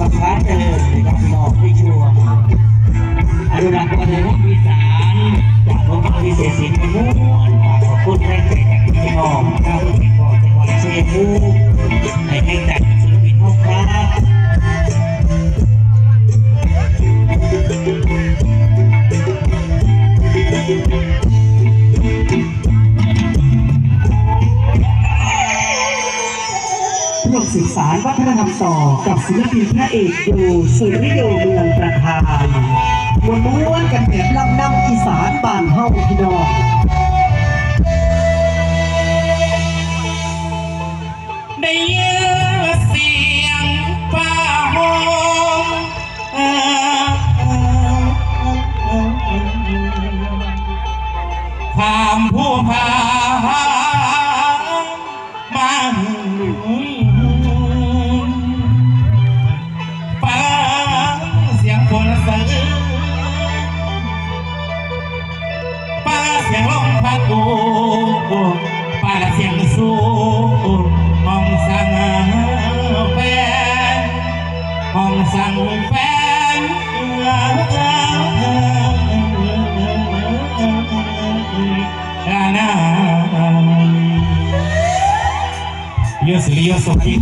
I'm a happening. พระรามกับศิลปินพระเอกดูสุริโยเมืองประทานมวนม้วนกันแบบลำน้ำอีสานบานเฮาพี่น้องได้ยินเสียงฟ้าห้องความผู้พา Yes, Leo Sofía.